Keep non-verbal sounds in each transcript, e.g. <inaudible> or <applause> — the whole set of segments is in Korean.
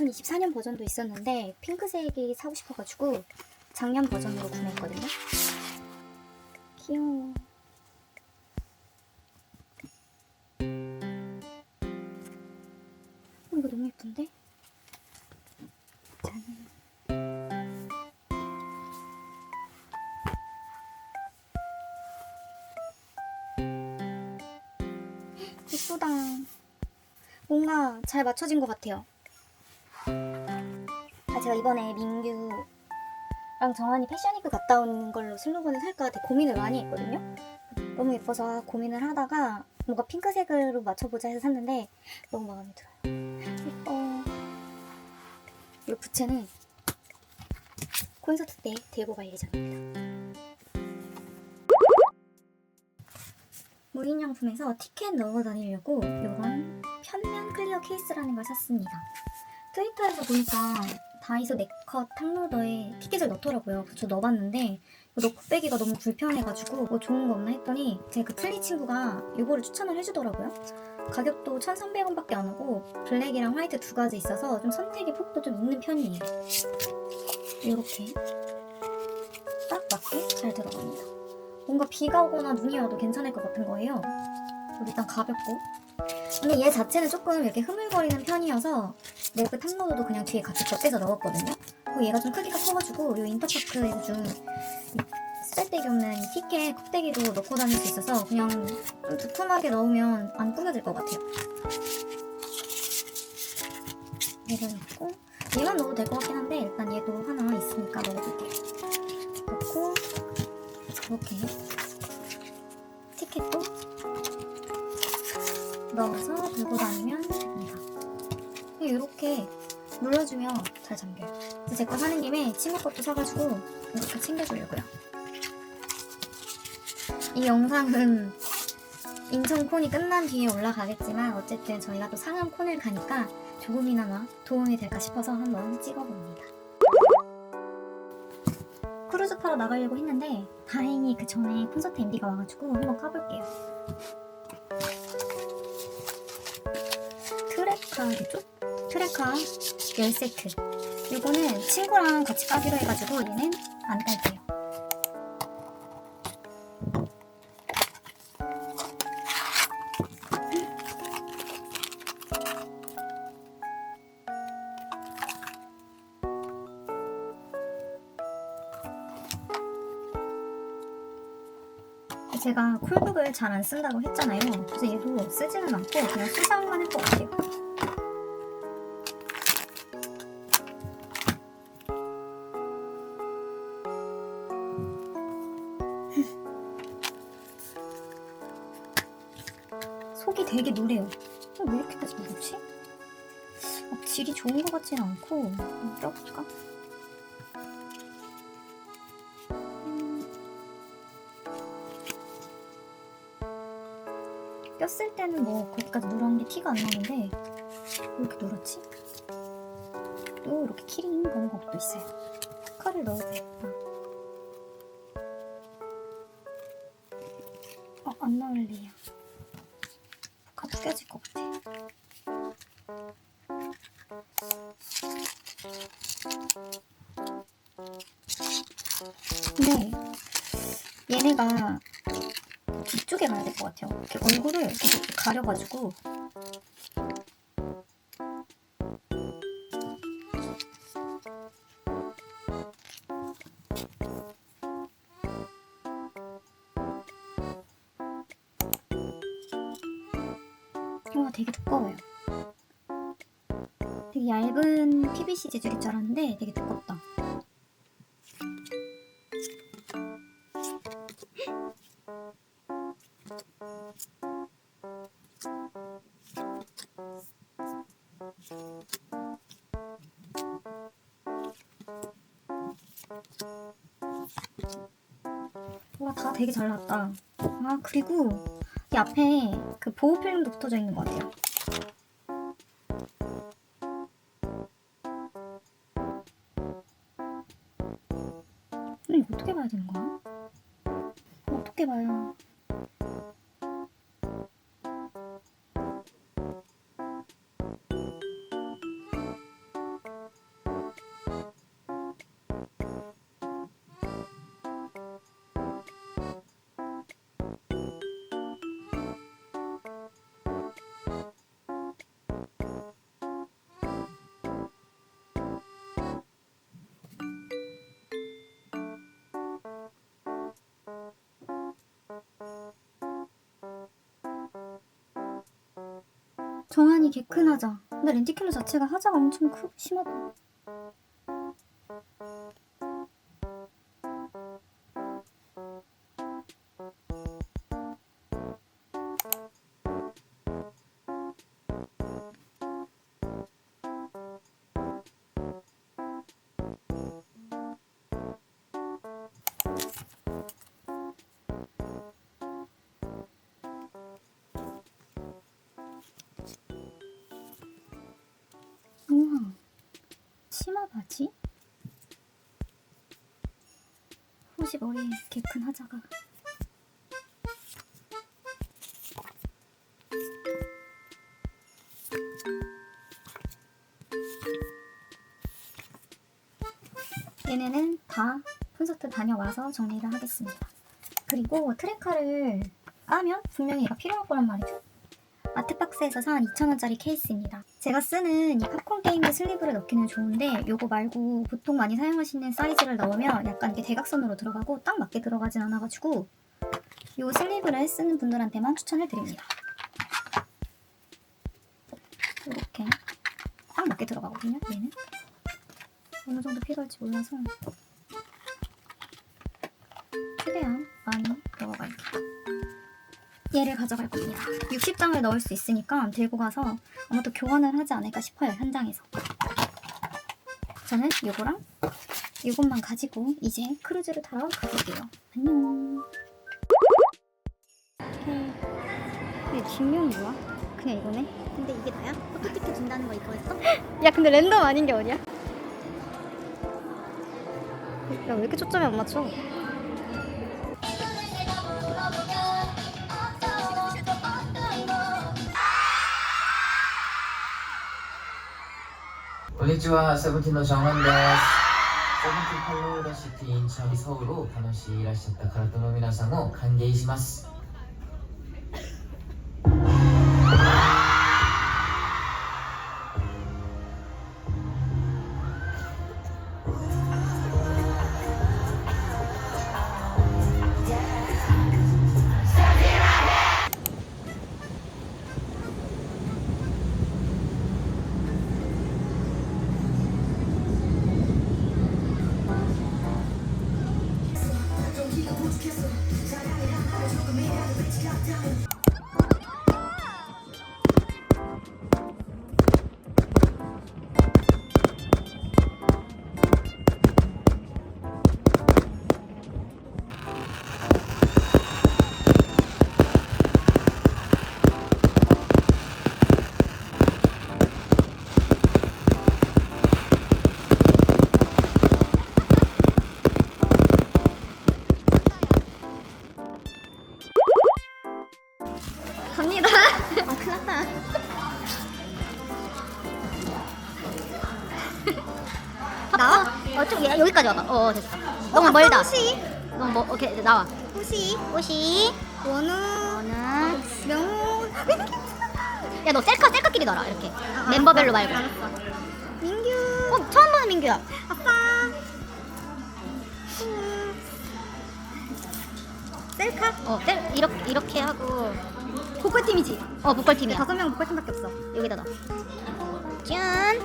(2024년) 버전도 있었는데 핑크색이 사고 싶어가지고 작년 버전으로 구매했거든요 귀여워 어, 이거 너무 예쁜데? 짠. <gasps> 예쁘다. 뭔가 잘 맞춰진 것 같아요. 아, 제가 이번에 민규랑 정한이 패션위크 갔다 온 걸로 슬로건을 살까 되게 고민을 많이 했거든요. 너무 예뻐서 고민을 하다가 뭔가 핑크색으로 맞춰보자 해서 샀는데 너무 마음에 들어요. 예뻐. 이 부채는 콘서트 때 들고 갈 예정입니다. 무인양품에서 티켓 넣어 다니려고 이런 편면 클리어 케이스라는 걸 샀습니다. 트위터에서 보니까 다이소 네컷 탕로더에 티켓을 넣더라고요. 그래서 저 넣어봤는데 넣고 빼기가 너무 불편해가지고 뭐 좋은 거 없나 했더니 제 그 플리 친구가 이거를 추천을 해주더라고요. 가격도 1,300원밖에 안 하고 블랙이랑 화이트 두 가지 있어서 좀 선택의 폭도 좀 있는 편이에요. 이렇게 딱 맞게 잘 들어갑니다. 뭔가 비가 오거나 눈이 와도 괜찮을 것 같은 거예요. 일단 가볍고. 근데 얘 자체는 조금 이렇게 흐물거리는 편이어서 내그 탕로드도 그냥 뒤에 같이 곁에서 넣었거든요. 그리고 얘가 좀 크기가 커가지고 이 인터파크에서 좀 쓰잘데기 없는 이 티켓 컵대기도 넣고 다닐 수 있어서 그냥 좀 두툼하게 넣으면 안 꾸며질 것 같아요. 얘를 넣고 얘만 넣어도 될 것 같긴 한데 일단 얘도 하나 있으니까 넣어볼게요. 넣고 이렇게 들고 다니면 됩니다. 이렇게 눌러주면 잘 잠겨요. 제 거 사는 김에 친구 것도 사가지고 이렇게 챙겨주려고요. 이 영상은 인천 콘이 끝난 뒤에 올라가겠지만 어쨌든 저희가 또 상암 콘을 가니까 조금이나마 도움이 될까 싶어서 한번 찍어봅니다. 크루즈 타러 나가려고 했는데 다행히 그 전에 콘서트 MD가 와가지고 한번 까볼게요. 트레카겠죠? 트레카 10세트. 이거는 친구랑 같이 까기로 해가지고 얘는 안 깔게요. 제가 콜북을 잘 안 쓴다고 했잖아요. 그래서 얘도 쓰지는 않고 그냥 수상만 할 것 같아요. 속이 되게 누래요. 어, 왜 이렇게까지 누렇지? 막 질이 좋은 것 같지는 않고 한번 껴볼까? 꼈을 때는 뭐 그렇게까지 누런 게 티가 안 나는데 왜 이렇게 누렇지? 또 이렇게 키링 그런 것도 있어요. 칼을 넣어야겠다. 얘네가 뒤쪽에 가야 될 것 같아요. 이렇게 얼굴을 이렇게 가려가지고 와 되게 두꺼워요. 되게 얇은 PVC 재질일 줄 알았는데 되게 잘 나왔다. 아, 그리고 이 앞에 그 보호 필름도 붙어져 있는 것 같아요. 정한이 개 큰 하자. 근데 렌티킬러 자체가 하자가 엄청 크, 심하다. 치마 바지? 혹시 머리에 개큰 하자가 얘네는 다 콘서트 다녀와서 정리를 하겠습니다. 그리고 트레카를 까면 분명히 얘가 필요할 거란 말이죠. 아트박스에서 산 2,000원짜리 케이스입니다. 제가 쓰는 이 팝콘 게임기 슬리브를 넣기는 좋은데 요거 말고 보통 많이 사용하시는 사이즈를 넣으면 약간 이렇게 대각선으로 들어가고 딱 맞게 들어가진 않아가지고 요 슬리브를 쓰는 분들한테만 추천을 드립니다. 이렇게 딱 맞게 들어가거든요. 얘는 어느 정도 필요할지 몰라서 최대한 많이 넣어갈게요. 얘를 가져갈 겁니다. 60장을 넣을 수 있으니까 들고 가서 아마 또 교환을 하지 않을까 싶어요, 현장에서. 저는 요거랑 요것만 가지고 이제 크루즈를 타러 가볼게요. 안녕. 근데 뒷면이 뭐야? 그냥 이거네? 근데 이게 다야? 포토 찍혀 준다는 거 이거였어? <laughs> 야 근데 랜덤 아닌 게 어디야? 야 왜 이렇게 초점이 안 맞춰? にちは、セブンティーンのジョンウンです。セブンティーンフォローラシティーンチャンソウルを楽しいいらっしゃった体の皆さんを歓迎します。 어 됐어 너무 멀다. 혹시. 너무 멀 오케이 이제 나와. 혹시. 호시. 원우. 너는 명우. 야너 셀카 셀카끼리 넣어라 이렇게. 멤버별로 말고. 민규. 어 처음 보는 민규야. 아빠. 셀카? 어 셀, 이렇게 이렇게 하고. 보컬 팀이지? 어 보컬 팀이야. 다섯 명 보컬 팀밖에 없어. 여기다 넣어. 짠.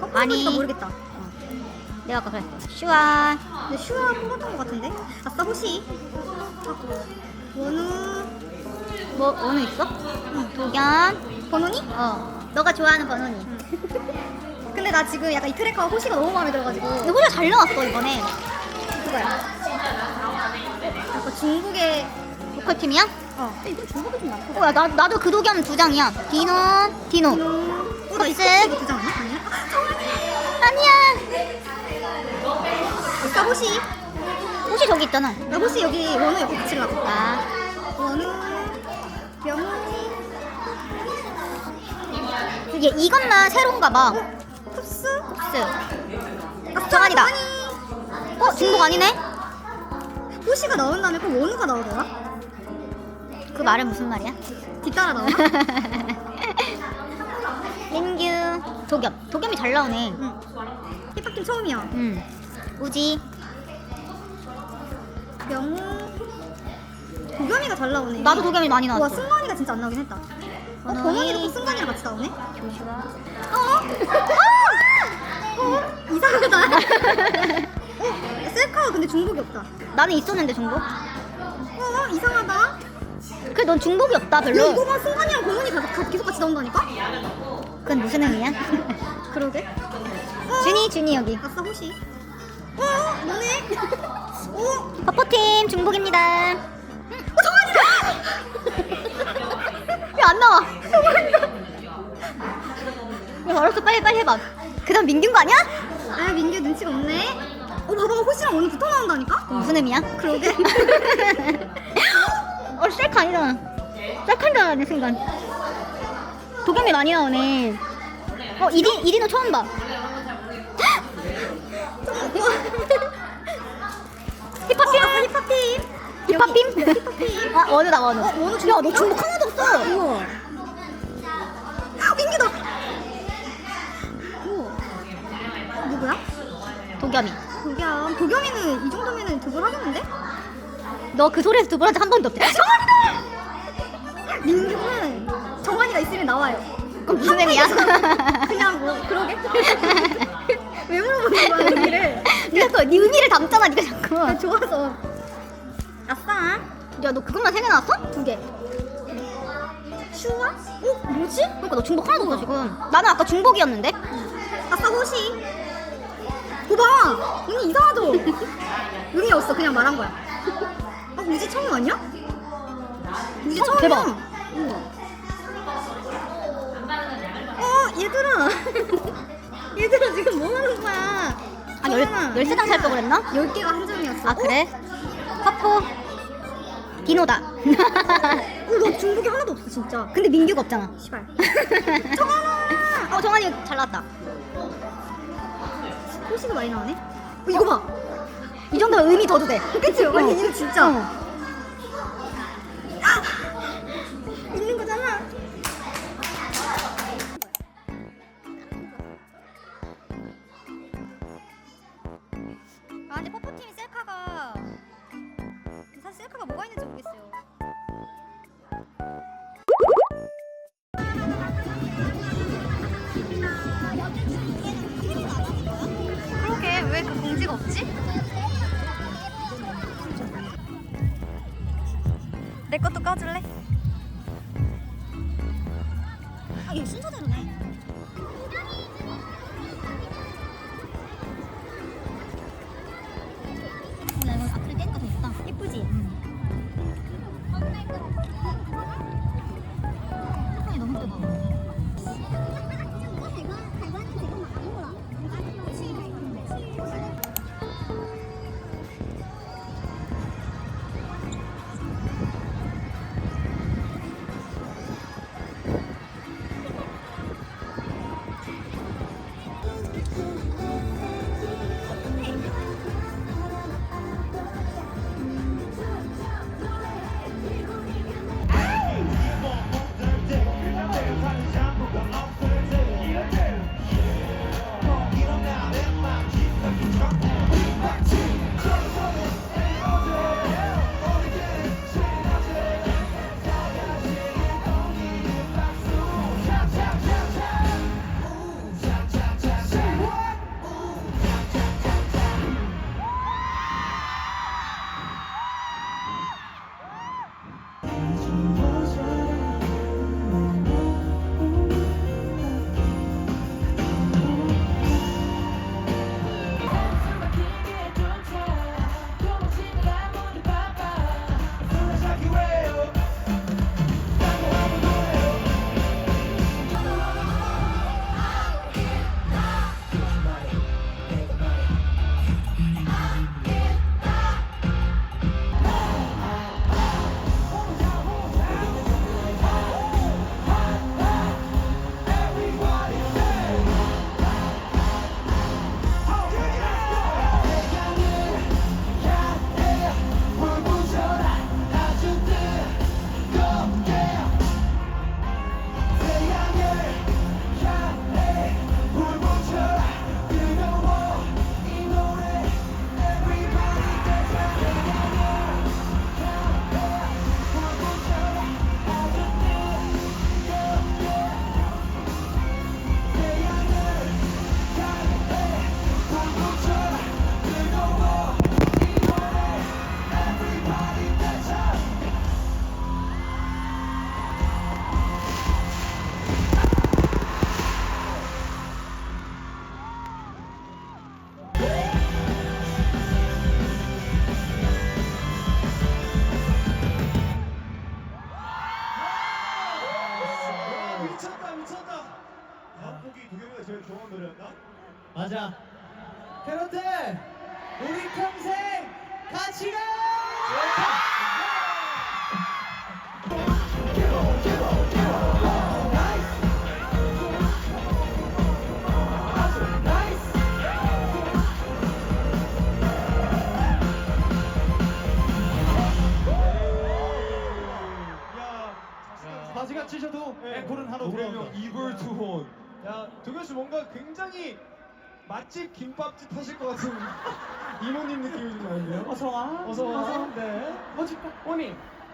어. 아니. 모르겠다. 내가 아까 그랬어. 슈아. 근데 슈아 뽑았던 것 같은데? 아싸 호시. 아, 원우. 뭐 오늘 있어? 응. 도겸. 번호니? 어. 너가 좋아하는 번호니. <laughs> 근데 나 지금 약간 이 트래커 호시가 너무 마음에 들어가지고. 근데 호시가 잘 나왔어 이번에. 그거야. 약간 중국의 보컬 팀이야? 어. 근데 이건 중국이 좀 많고. 어, 야, 나, 나도 그 도겸 두 장이야. 디노, 디노. 어, 나. 이거 두장 아니야? 아니야? 아니야. 아싸 호시. 호시 저기 있잖아. 나 호시 여기 원우 옆에 붙이려고. 아, 원우. 명훈이. 이게 이것만 새로운가 봐. 흡수. 흡수. 아싸 정한이다. 정한이. 어, 중복 아니네? 호시가 나온 다음에 꼭 원우가 나오더라? 그 말은 무슨 말이야? 뒤따라 나오나? 민규, 도겸. 도겸이 잘 나오네. 응. 힙합팀 처음이야. 응. 우지. 명우. 도겸이가 잘 나오네. 나도 도겸이 많이 와 나왔어. 승관이가 진짜 안 나오긴 했다. 어, 번호이. 번호이도 또 승관이랑 같이 나오네? 조슈아. 어? 어? 이상하다. <laughs> 어? 셀카가 근데 중복이 없다. 나는 있었는데 중복? 어? 이상하다. 그래, 넌 중복이 없다, 야, 별로. 이거 봐 승관이랑 가, 가, 계속 같이 나온다니까? 그건 무슨 의미야? 그러게. <laughs> 준이, 준이 여기. 아싸 호시. 어? 너네? 어? 버퍼팀 중복입니다. 어, 정환이다! 야, 안 나와. 야, 알았어. 빨리, 빨리 해봐. 그 다음 민규인 거 아니야? 아 민규 눈치가 없네. 어 봐봐 호시랑 오늘 붙어 나온다니까? 무슨 의미야? 그러게. <laughs> 어, 셀카 아니잖아. 셀카인 줄 알았네, 순간. 도겸이 많이 나오네. 어, 이디, 이디노 처음 봐. <gasps> 힙합팀. 아, 원우다, 원우. 어, 원우 야, 너 중복 하나도 없어. 우와. 민규다. 우와. 누구야? 도겸이. 도겸. 도겸이는 이 정도면은 두분 하겠는데? 너 그 소리에서 두 번째 한 번도 없대. 민규는 정환이가 있으면 나와요. 그럼 무슨 의미야? 그냥 뭐 그러게. <laughs> 왜 물어보는 거야 의미를? 네가 또네 의미를 담잖아, 네가 자꾸. 나 좋아서. 아싸. 야, 너 그것만 세 개 나왔어? 두 개. 슈아? 어? 뭐지? 그러니까 너 중복 하나도 없어 지금. 나는 아까 중복이었는데. 아싸 호시. 오봐. 언니 이상하죠? <laughs> 의미 없어. 그냥 말한 거야. 아 우지 처음 아니야? 우지 어, 처음이야. 대박. 어 얘들아. <laughs> 얘들아 지금 뭐 하는 거야? 아, 열. 열세 장살 걸 그랬나? 10개가 한정이었어. 아, 그래? 파포. 디노다. 어, 너 중복이 하나도 없어 진짜. 근데 민규가 없잖아. 시발. <laughs> 정한아. 어, 정한이 잘 나왔다. 호시가 많이 나오네. 어, 이거 봐. 이 정도면 의미 더도 돼. 그치? 아니 이거 진짜. 어. 아 이거 순서대로네. 나 가자. 캐럿들, 우리 평생 같이 가! 바지가 치셔도 앵콜은 하나 돌아온다. 이불 투혼. 야, 도겸 씨 뭔가 굉장히 맛집 김밥집 하실 것 같은 이모님 느낌이 좀 나는데요? 어서 와. 어서 와. 네. 멋집다. 오니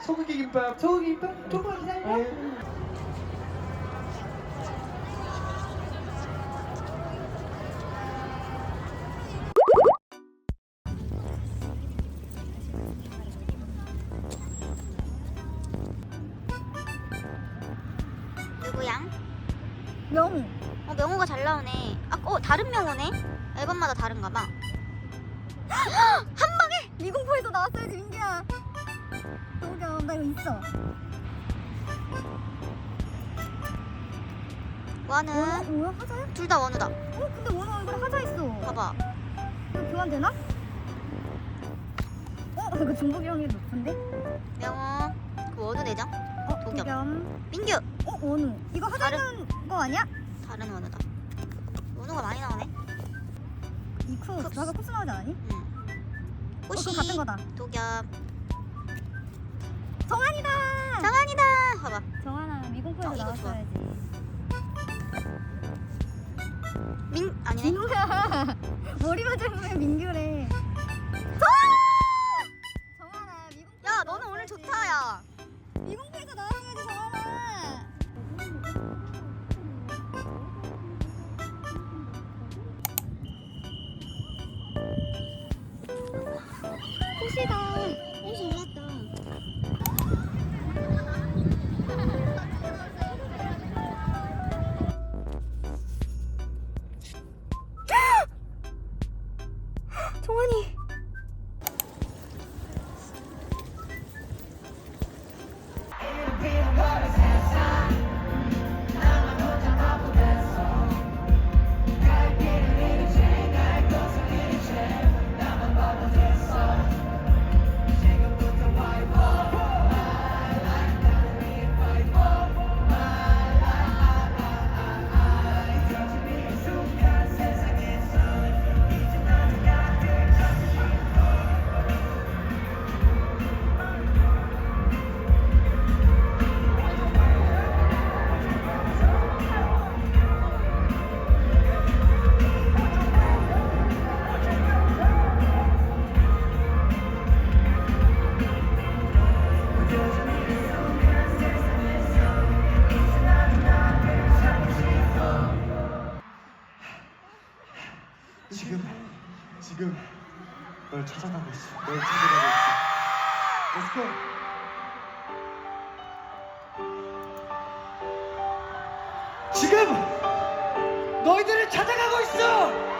소고기 김밥. 소고기 김밥. 조금만 기다려. 누 원우. 원우 뭐야 하자야? 둘 다 원우다. 어 근데 원우 얼굴에 하자 있어. 봐봐. 이거 교환되나? 어 이거 중복 이 형이 높은데? 명호. 그 원우 내장. 어 도겸. 도겸. 민규. 어 원우. 이거 하자 다른- 있는 거 아니야? 다른 원우다. 원우가 많이 나오네. 이쿠. 드라가 쿱스 나오지 않았니? 응. 어 꽃이. 그거 같은 거다. 도겸. 정한이다. 정한이다. 봐봐. 정한아 미공포에서 어, 이거 좋아. 나왔어야지. 민 아니네. 민규야 머리만 잡으면 민규래. 정한아 미공포. 야 너는 오늘 좋다 야. 미공포에서 나왔어야 지금 널 찾아가고 있어. 널 찾아가고 있어. Let's go. 지금 너희들을 찾아가고 있어.